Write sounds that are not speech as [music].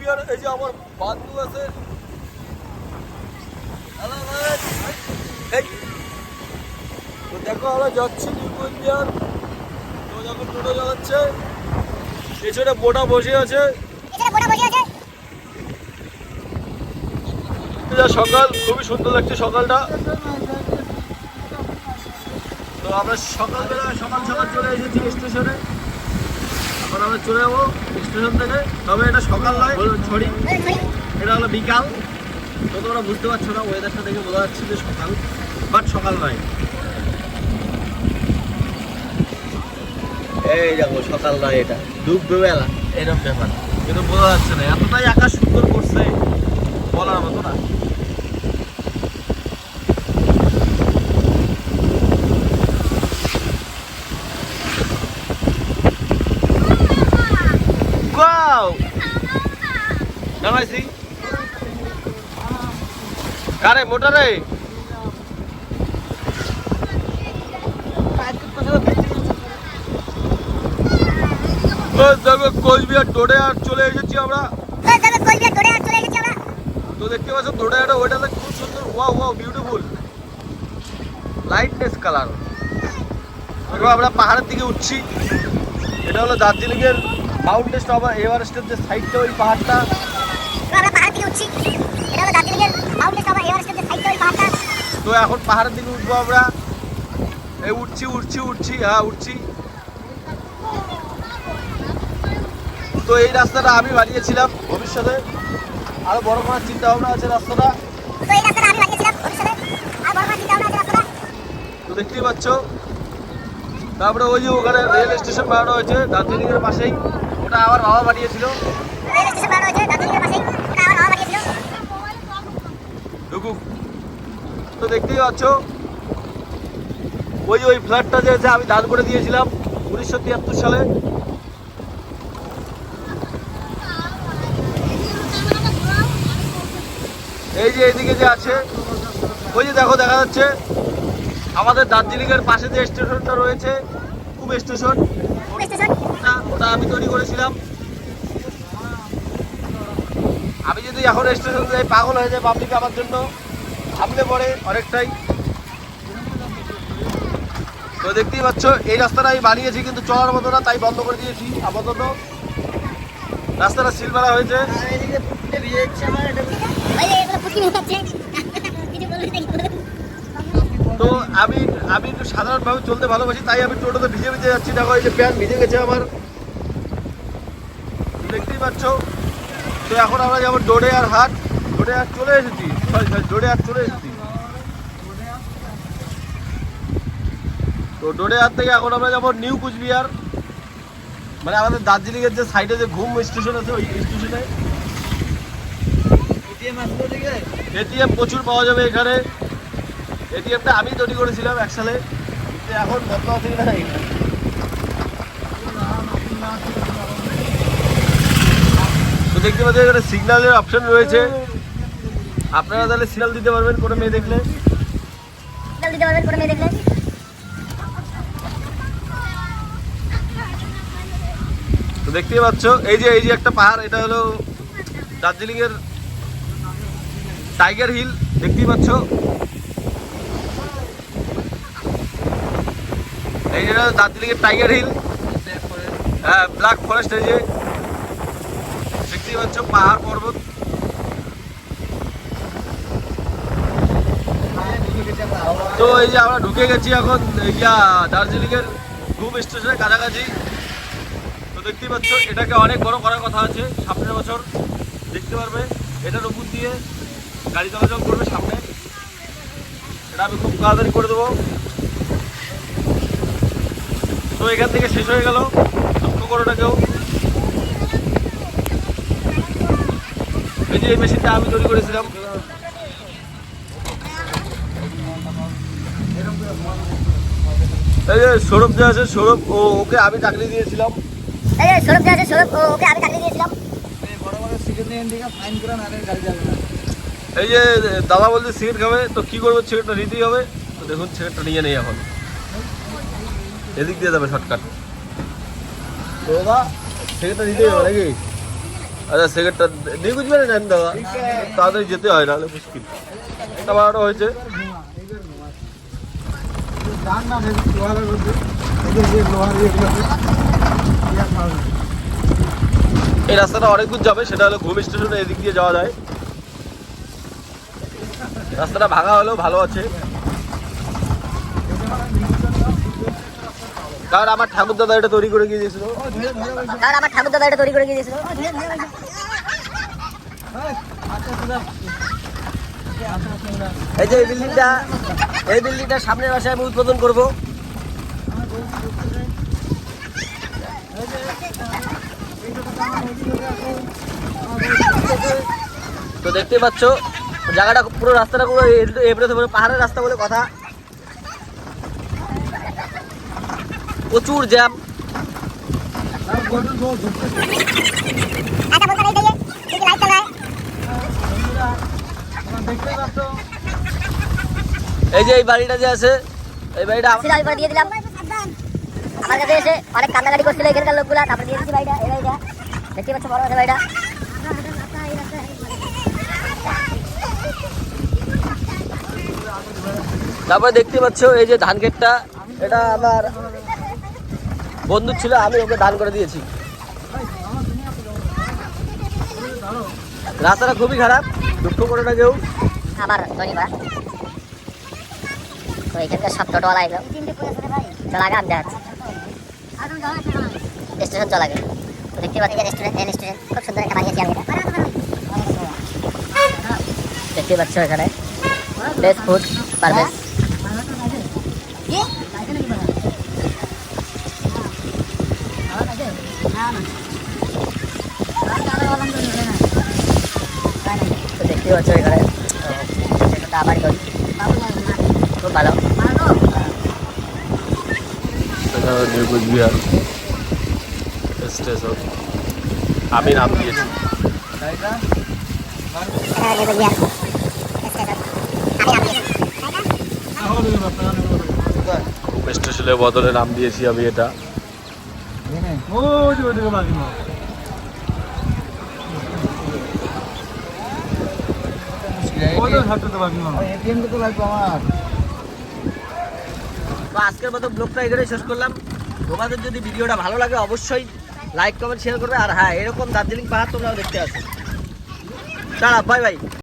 কোচবিহার এই যে আমার বান্ধব আছে। তো দেখো, আমরা যাচ্ছি নিউ কোচবিহার তো যখন টোটো চালাচ্ছে। পেছনে বোটা বসে আছে। সকাল, খুবই সুন্দর লাগছে সকালটা। তো আমরা সকালবেলা সকাল সকাল চলে এসেছি স্টেশনে। এখন আমরা চলে যাব। স্টেশন থেকে তবে এটা সকাল নয় ছড়ি। এটা হলো বিকাল। তো তোমরা বুঝতে পারছ না ওয়েদারটা দেখে বোঝা যাচ্ছে যে সকাল বাট সকাল নয়। এই দেখো, সকাল নয় এটা। ডুববে বেলা এরকম ব্যাপার। কিন্তু বোঝা যাচ্ছে না, এতটাই আকাশ সুন্দর করছে, বলার মতো না। Wow! নামাইছি কারে মোটরে দেখো কোচবিহার টোডে আর চলে এসেছি আমরা। তো দেখতে পাচ্ছ টোডে একটা ওইটাতে খুব সুন্দর। Wow wow beautiful lightness colour আমরা পাহাড়ের দিকে উঠছি। এটা হলো দার্জিলিংয়ের মাউন্ট টেস্ট আবার এভারেস্টের যে সাইডটা ওই পাহাড়টা। তো এখন পাহাড়ের দিকে উঠবো আমরা। এই উঠছি উঠছি উঠছি হ্যাঁ উঠছি। তো এই রাস্তাটা আমি বানিয়েছিলাম ভবিষ্যতে। আরও বড় করার চিন্তা ভাবনা আছে রাস্তাটা। তো দেখতেই পাচ্ছ তারপরে ওই যে ওখানে রেল স্টেশন বানানো হয়েছে দার্জিলিং এর পাশেই। ওটা আমার বাবা বানিয়েছিল। তো দেখতেই পাচ্ছ, ওই ওই ফ্ল্যাটটা যে আমি দান করে দিয়েছিলাম উনিশশো তিয়াত্তর সালে। এই যে এইদিকে যে আছে, ওই যে দেখো, দেখা যাচ্ছে আমাদের দার্জিলিং এর পাশে যে স্টেশনটা রয়েছে খুব স্টেশন। ওটা আমি তৈরি করেছিলাম। আমি যদি এখন স্টেশন যাই পাগল হয়ে যায় পাবলিক আমার জন্য। ভাবলে পড়ে অনেকটাই। তো দেখতেই পাচ্ছ এই রাস্তাটা আমি বানিয়েছি কিন্তু চলার মতো না তাই বন্ধ করে দিয়েছি আপাতত। রাস্তাটা সিল মারা হয়েছে [laughs] তো আমি আমি একটু সাধারণভাবে চলতে ভালোবাসি তাই আমি টোটোতে ভিজে ভিজে যাচ্ছি। দেখো এই যে প্যান্ট ভিজে গেছে আমার। দেখতেই পাচ্ছ? তো এখন আমরা যাব ডোডে আর হাট। ডোডে আর চলে এসেছি। সরি সরি ডোডে আর চলে এসেছি। তো ডোডে হাট থেকে এখন আমরা যাব নিউ কুচবিহার। মানে আমাদের দার্জিলিং এর যে সাইডে যে ঘুম স্টেশন আছে ওই স্টেশনে এটিএম প্রচুর পাওয়া যাবে এখানে। এটিএমটা আমি তৈরি করেছিলাম এক সালে এখন বন্ধ আছে না। তো দেখতে পাচ্ছেন এখানে সিগন্যালের অপশন রয়েছে। আপনারা তাহলে সিগন্যাল দিতে পারবেন কোনো মেয়ে দেখলে। তো দেখতেই পাচ্ছ এই যে এই যে একটা পাহাড় এটা হলো দার্জিলিং এর টাইগার হিল দেখতেই পাচ্ছ। এই যে দার্জিলিং এর টাইগার হিল। হ্যাঁ ব্ল্যাক ফরেস্ট এই যে। দেখতেই পাচ্ছ পাহাড় পর্বত। তো এই যে আমরা ঢুকে গেছি এখন ইয়া দার্জিলিং এর ঘুম স্টেশনের কাছাকাছি। তো দেখতেই পাচ্ছ, এটাকে অনেক বড় করার কথা আছে, সামনের বছর। দেখতে পারবে এটার উপর দিয়ে গাড়ি চলাচল করবে সামনে। এটা আমি খুব তাড়াতাড়ি করে দেবো। তো এখান থেকে শেষ হয়ে গেল। লক্ষ্য করো না কেউ। এই যে এই মেশিনটা আমি তৈরি করেছিলাম। এই যে সৌরভ যে আছে সৌরভ ও ওকে আমি চাকরি দিয়েছিলাম। সৌরভ যে আছে সৌরভ ও- ওকে আমি চাকরি দিয়েছিলাম। এই যে দাদা বলছে সিগারেট খাবে তো কি করবে? সিগারেটটা নিতেই হবে। তো দেখুন সিগারেটটা নিয়ে নেই এখন। এদিক দিয়ে যাবে শর্টকাট দাদা সিগারেটটা নিতেই হবে নাকি? আচ্ছা সেকেন্ডটা নিয়ে বুঝবে না জানি দাদা। তাড়াতাড়ি যেতে হয় নাহলে মুশকিল। এটা বারোটা হয়েছে। এই রাস্তাটা অনেক দূর যাবে সেটা হলো ঘুম স্টেশনে এদিক দিয়ে যাওয়া যায়। রাস্তাটা ভাঙা হলেও ভালো আছে। কারণ আমার ঠাকুর দাদা এটা তৈরি করে গিয়ে দিয়েছিল। কারণ আমার ঠাকুর দাদা এটা তৈরি করে গিয়েছিল এই যে এই বিল্ডিংটা এই বিল্ডিংটা সামনের মাসে আমি উদ্বোধন করব। তো দেখতে পাচ্ছ জায়গাটা পুরো রাস্তাটা পুরো পুরো পাহাড়ের রাস্তা বলে কথা। প্রচুর জ্যাম। আচ্ছা এই যে এই বাড়িটা যে আছে এই বাড়িটা আমি পরে দিয়ে দিলাম। আমার কাছে এসে অনেক কান্নাকাটি করছিল এখানকার লোকগুলা। তারপরে দিয়ে দিচ্ছি বাড়িটা এই বাড়িটা। দেখতে পাচ্ছ বড় আছে বাড়িটা। তারপরে দেখতে পাচ্ছ এই যে ধান ক্ষেতটা এটা আমার বন্ধু ছিল, আমি ওকে দান করে দিয়েছি। রাস্তাটা খুবই খারাপ, দুঃখ করে না কেউ? তো এখানকার সব টোটোওয়ালা এগুলো চল আগে আমি দেখাচ্ছি স্টেশন চল আগে। দেখতে পাচ্ছি রেস্টুরেন্ট স্টেশন খুব সুন্দর একটা আমি। দেখতে পাচ্ছ এখানে। Best food Parvez. তো দেখতে পাচ্ছ এখানে। স্টেশনটা আবার করি। খুব ভালো নিউ স্টেশন আমি নাম দিয়েছি খুব স্টেশনের বদলে নাম দিয়েছি আমি এটা। তো আজকের মতো ব্লগটা এখানে শেষ করলাম। তোমাদের যদি ভিডিওটা ভালো লাগে অবশ্যই লাইক কমেন্ট শেয়ার করবে। আর হ্যাঁ এরকম দার্জিলিং পাহাড় তোমরাও দেখতে আসো। Tata bye bye